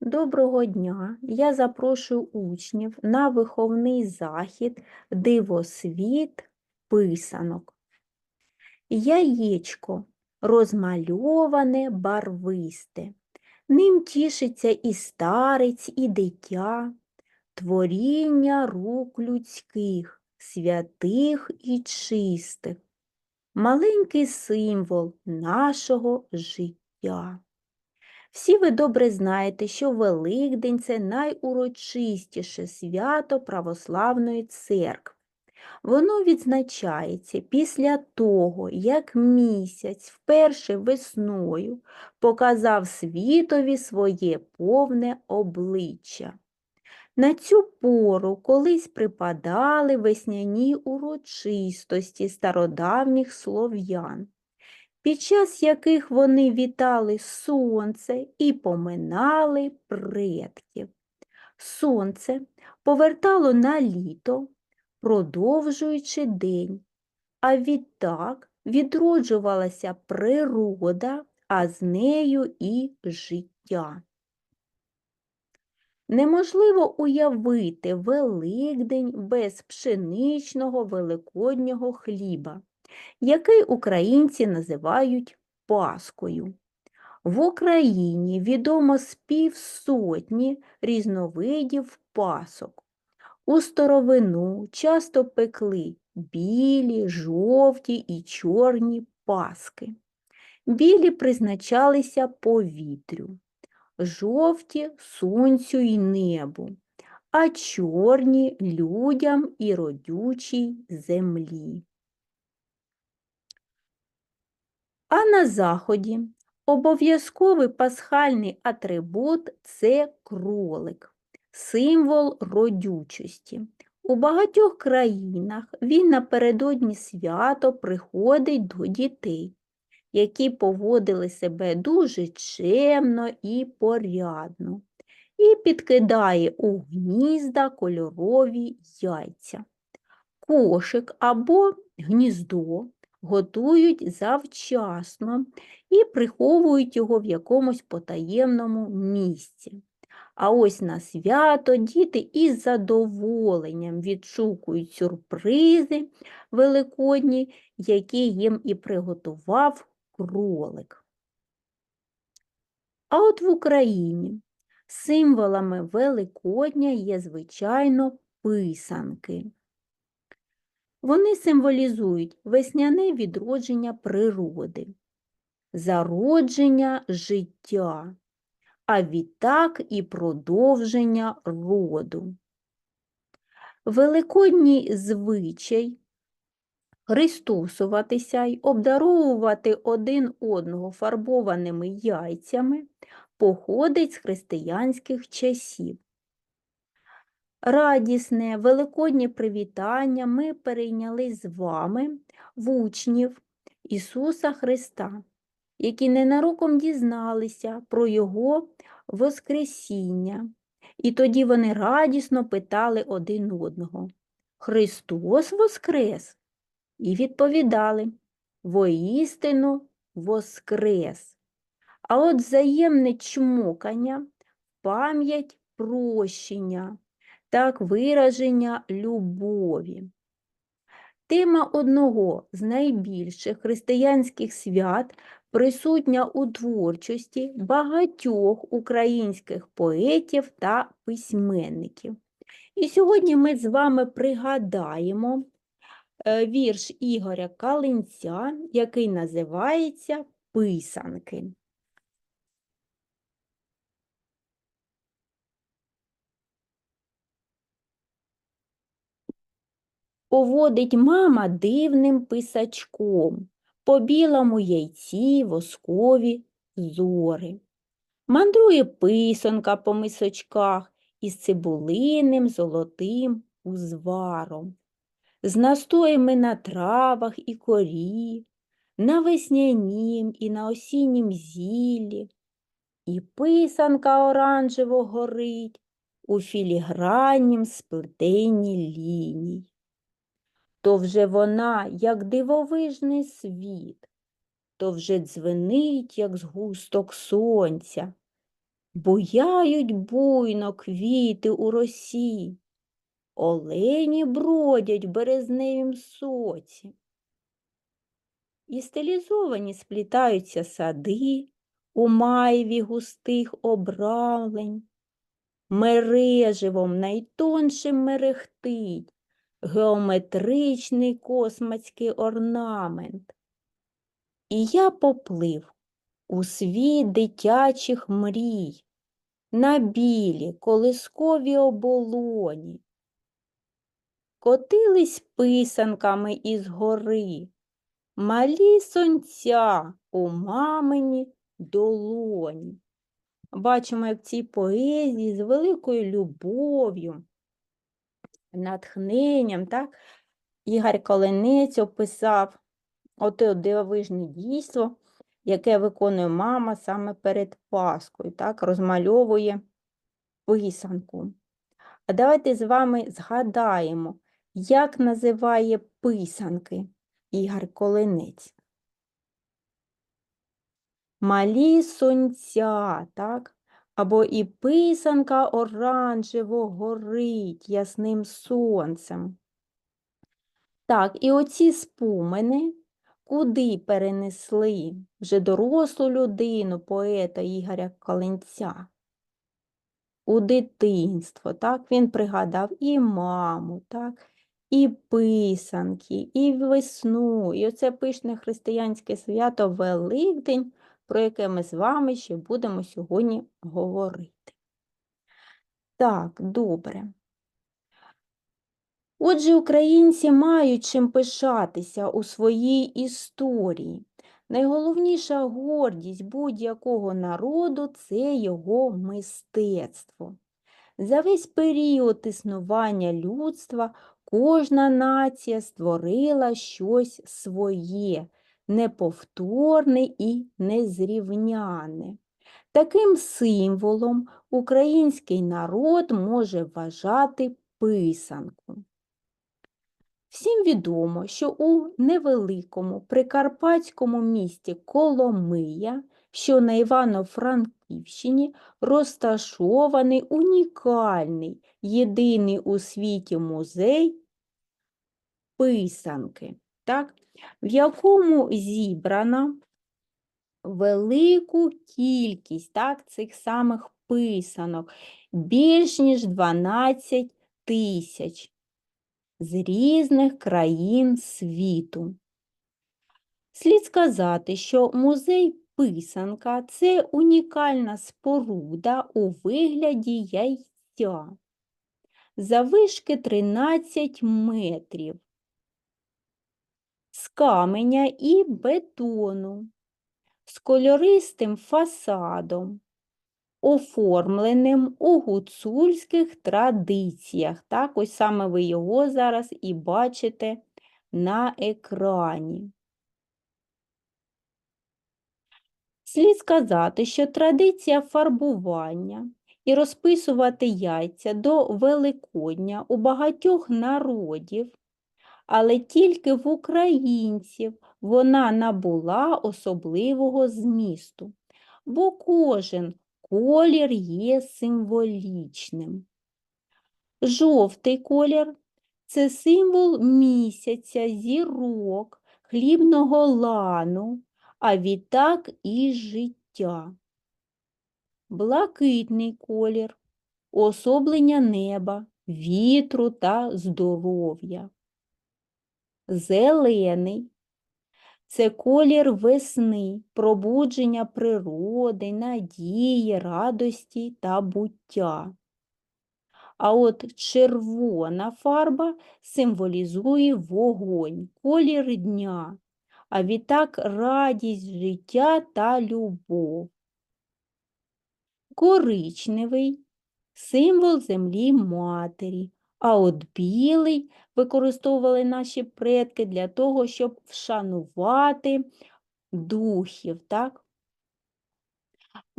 Доброго дня! Я запрошую учнів на виховний захід Дивосвіт писанок. Яєчко розмальоване барвисте, ним тішиться і старець, і дитя, творіння рук людських, святих і чистих, маленький символ нашого життя. Всі ви добре знаєте, що Великдень це найурочистіше свято Православної церкви. Воно відзначається після того, як місяць вперше весною показав світові своє повне обличчя. На цю пору колись припадали весняні урочистості стародавніх слов'ян під час яких вони вітали сонце і поминали предків. Сонце повертало на літо, продовжуючи день, а відтак відроджувалася природа, а з нею і життя. Неможливо уявити Великдень без пшеничного великоднього хліба який українці називають Паскою. В Україні відомо з півсотні різновидів пасок. У старовину часто пекли білі, жовті і чорні паски. Білі призначалися повітрю, жовті сонцю й небу, а чорні людям і родючій землі. А на заході обов'язковий пасхальний атрибут це кролик, символ родючості. У багатьох країнах він напередодні свято приходить до дітей, які поводили себе дуже чемно і порядно, і підкидає у гнізда кольорові яйця. Кошик або гніздо готують завчасно і приховують його в якомусь потаємному місці. А ось на свято діти із задоволенням відшукують сюрпризи великодні, які їм і приготував кролик. А от в Україні символами Великодня є, звичайно, писанки. Вони символізують весняне відродження природи, зародження життя, а відтак і продовження роду. Великодній звичай христосуватися й обдаровувати один одного фарбованими яйцями походить з християнських часів. Радісне, великоднє привітання ми перейняли з вами в учнів Ісуса Христа, які ненароком дізналися про Його Воскресіння. І тоді вони радісно питали один одного Христос Воскрес? І відповідали Воістину Воскрес. А от взаємне чмокання, пам'ять прощення так вираження любові. Тема одного з найбільших християнських свят присутня у творчості багатьох українських поетів та письменників. І сьогодні ми з вами пригадаємо е, вірш Ігоря Калинця, який називається Писанки. Поводить мама дивним писачком, по білому яйці воскові зори. Мандрує писанка по мисочках із цибулиним золотим узваром, з настоями на травах і корі, на веснянім і на осіннім зіллі, і писанка оранжево горить у філіграннім сплетенні ліній то вже вона, як дивовижний світ, то вже дзвенить, як згусток сонця. буяють буйно квіти у росі, олені бродять березневім соці. І стилізовані сплітаються сади у майві густих обравлень, мереживом найтоншим мерехтить геометричний космацький орнамент. І я поплив у світ дитячих мрій, на білі колискові оболоні. Котились писанками із гори, малі сонця у мамині долоні. Бачимо, як в цій поезії з великою любов'ю, натхненням, так, Ігор Коленець описав оте дивовижне дійство, яке виконує мама саме перед Паскою, так, розмальовує писанку. А давайте з вами згадаємо, як називає писанки Ігор Коленець. Малі сонця, так? Або і писанка оранжево горить ясним сонцем. Так, і оці спомини куди перенесли вже дорослу людину, поета Ігоря Каленця? У дитинство, так, він пригадав і маму, так, і писанки, і весну, і оце пишне християнське свято Великдень, про яке ми з вами ще будемо сьогодні говорити. Так, добре. Отже, українці мають чим пишатися у своїй історії. Найголовніша гордість будь-якого народу це його мистецтво. За весь період існування людства кожна нація створила щось своє, неповторне і незрівняне. Таким символом український народ може вважати писанку. Всім відомо, що у невеликому прикарпатському місті Коломия, що на Івано-Франківщині, розташований унікальний, єдиний у світі музей писанки, так, в якому зібрано велику кількість так, цих самих писанок, більш ніж 12 тисяч з різних країн світу. Слід сказати, що музей писанка це унікальна споруда у вигляді яйця. Завишки 13 метрів, з каменя і бетону, з кольористим фасадом, оформленим у гуцульських традиціях. Так, ось саме ви його зараз і бачите на екрані. Слід сказати, що традиція фарбування і розписувати яйця до Великодня у багатьох народів, але тільки в українців вона набула особливого змісту, бо кожен колір є символічним. Жовтий колір це символ місяця, зірок, хлібного лану, а відтак і життя. Блакитний колір особлення неба, вітру та здоров'я. Зелений це колір весни, пробудження природи, надії, радості та буття. А от червона фарба символізує вогонь, колір дня, а відтак радість життя та любов. Коричневий символ землі матері, а от білий використовували наші предки для того, щоб вшанувати духів. так?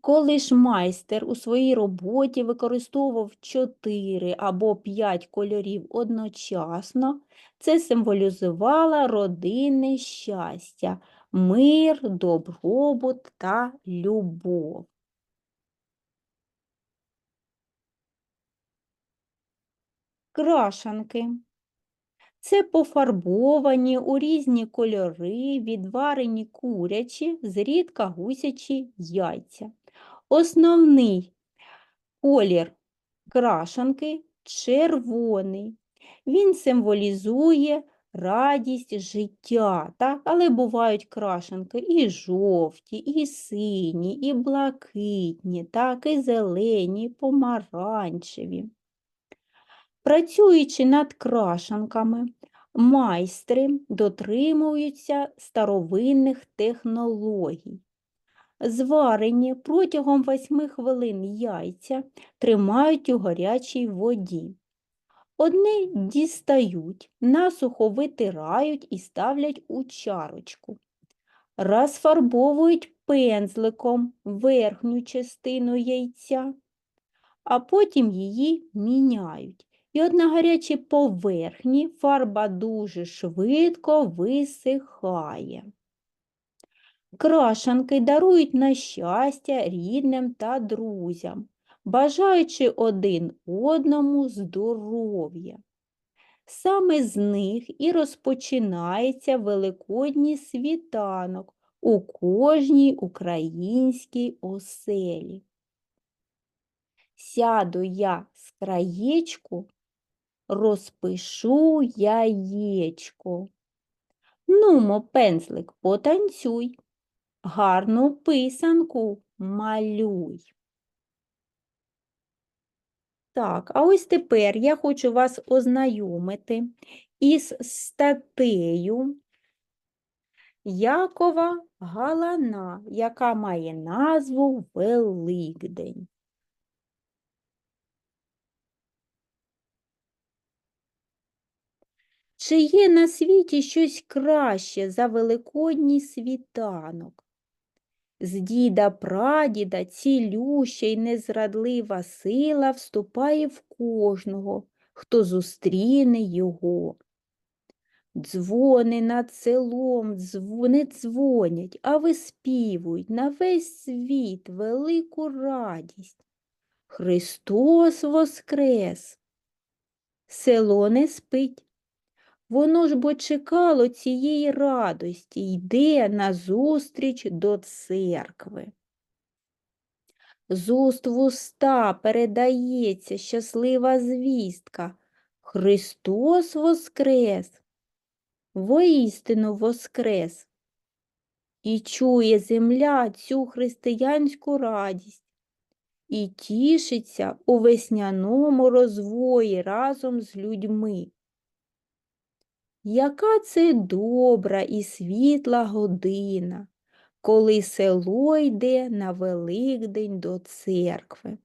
Коли ж майстер у своїй роботі використовував 4 або 5 кольорів одночасно, це символізувало родинне щастя, мир, добробут та любов. Крашанки. Це пофарбовані у різні кольори, відварені курячі, зрідка гусячі яйця. Основний колір крашанки червоний. Він символізує радість життя, так? але бувають крашенки і жовті, і сині, і блакитні, так? і зелені, і помаранчеві. Працюючи над крашанками, майстри дотримуються старовинних технологій. Зварені протягом 8 хвилин яйця тримають у гарячій воді. Одне дістають, насухо витирають і ставлять у чарочку. Розфарбовують пензликом верхню частину яйця, а потім її міняють. І от на гарячій поверхні фарба дуже швидко висихає. Крашанки дарують на щастя рідним та друзям, бажаючи один одному здоров'я. Саме з них і розпочинається Великодній світанок у кожній українській оселі. Сяду я з краєчку, розпишу яєчко. Нумо, пензлик, потанцюй, гарну писанку малюй. Так, а ось тепер я хочу вас ознайомити із статтею Якова Галана, яка має назву Великдень. Чи є на світі щось краще за великодній світанок? З діда прадіда цілюща й незрадлива сила вступає в кожного, хто зустріне його. Дзвони над селом не дзвонять, а виспівують на весь світ велику радість. Христос воскрес! Село не спить. Воно ж бо чекало цієї радості, йде назустріч до церкви. З уст в уста передається щаслива звістка. Христос воскрес, воістину воскрес. І чує земля цю християнську радість, і тішиться у весняному розвої разом з людьми. Яка це добра і світла година, коли село йде на Великдень до церкви.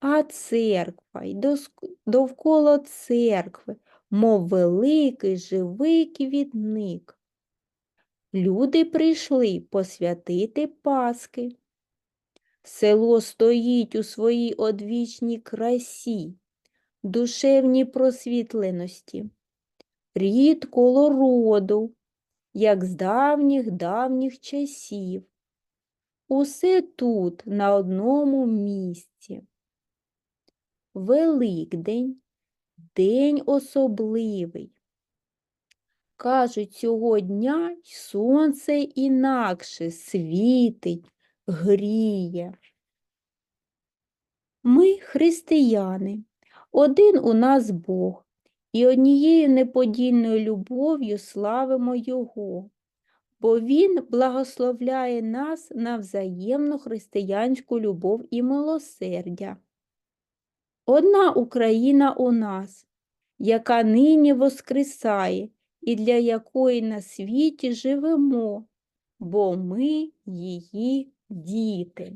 А церква й довкола церкви, мов великий живий квітник. Люди прийшли посвятити Паски. Село стоїть у своїй одвічній красі, душевній просвітленості рід коло роду, як з давніх давніх часів. Усе тут, на одному місці. Великдень день особливий. Кажуть, цього дня сонце інакше світить, гріє. Ми християни, один у нас Бог, і однією неподільною любов'ю славимо Його, бо Він благословляє нас на взаємну християнську любов і милосердя. Одна Україна у нас, яка нині воскресає і для якої на світі живемо, бо ми її діти.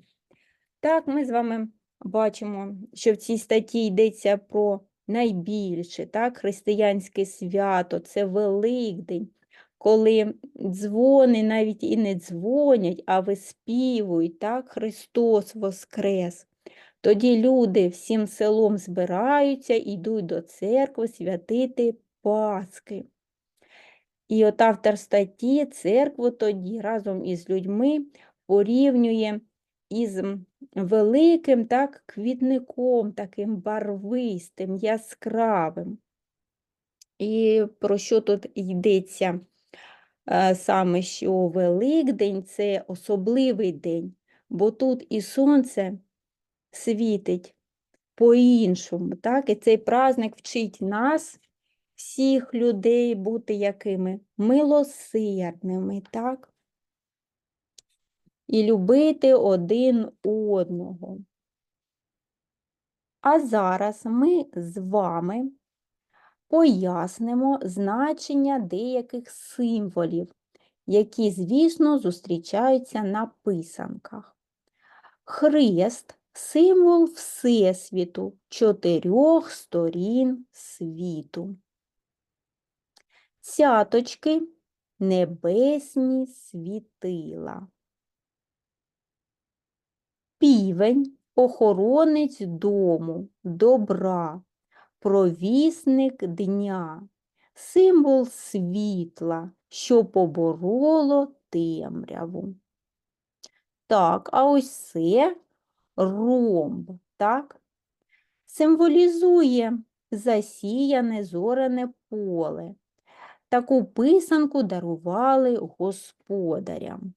Так, ми з вами бачимо, що в цій статті йдеться про найбільше так, християнське свято, це Великдень, коли дзвони навіть і не дзвонять, а виспівують, так, Христос Воскрес. Тоді люди всім селом збираються йдуть до церкви святити Пасхи. І от автор статті церкву тоді разом із людьми порівнює із великим так, квітником, таким барвистим, яскравим. І про що тут йдеться? Е, Саме що Великдень це особливий день, бо тут і сонце світить по-іншому, так? І цей праздник вчить нас, всіх людей, бути якими? Милосердними, так? І любити один одного. А зараз ми з вами пояснимо значення деяких символів, які, звісно, зустрічаються на писанках. Хрест символ Всесвіту, чотирьох сторін світу. Цяточки небесні світила. Півень охоронець дому, добра, провісник дня, символ світла, що побороло темряву. Так, а ось це ромб, так? Символізує засіяне зоряне поле. Таку писанку дарували господарям.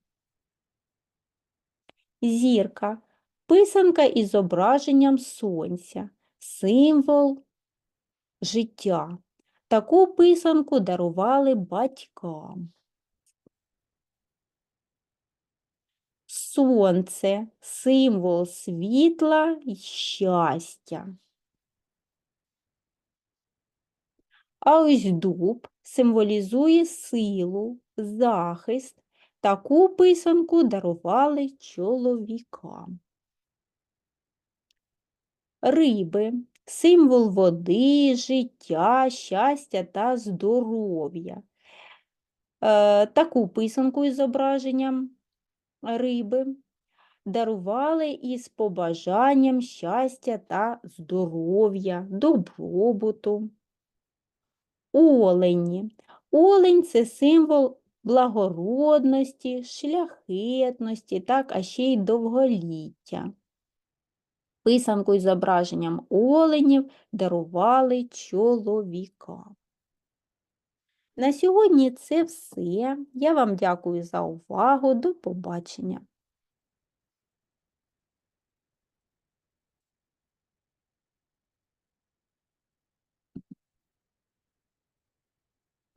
Зірка писанка із зображенням сонця, символ життя. Таку писанку дарували батькам. Сонце символ світла й щастя. А ось дуб символізує силу, захист. Таку писанку дарували чоловікам. Риби символ води, життя, щастя та здоров'я. Е, таку писанку із зображенням риби дарували із побажанням щастя та здоров'я, добробуту. Олені. Олень це символ благородності, шляхетності, так, а ще й довголіття. Писанку із зображенням оленів дарували чоловікам. На сьогодні це все. Я вам дякую за увагу. До побачення.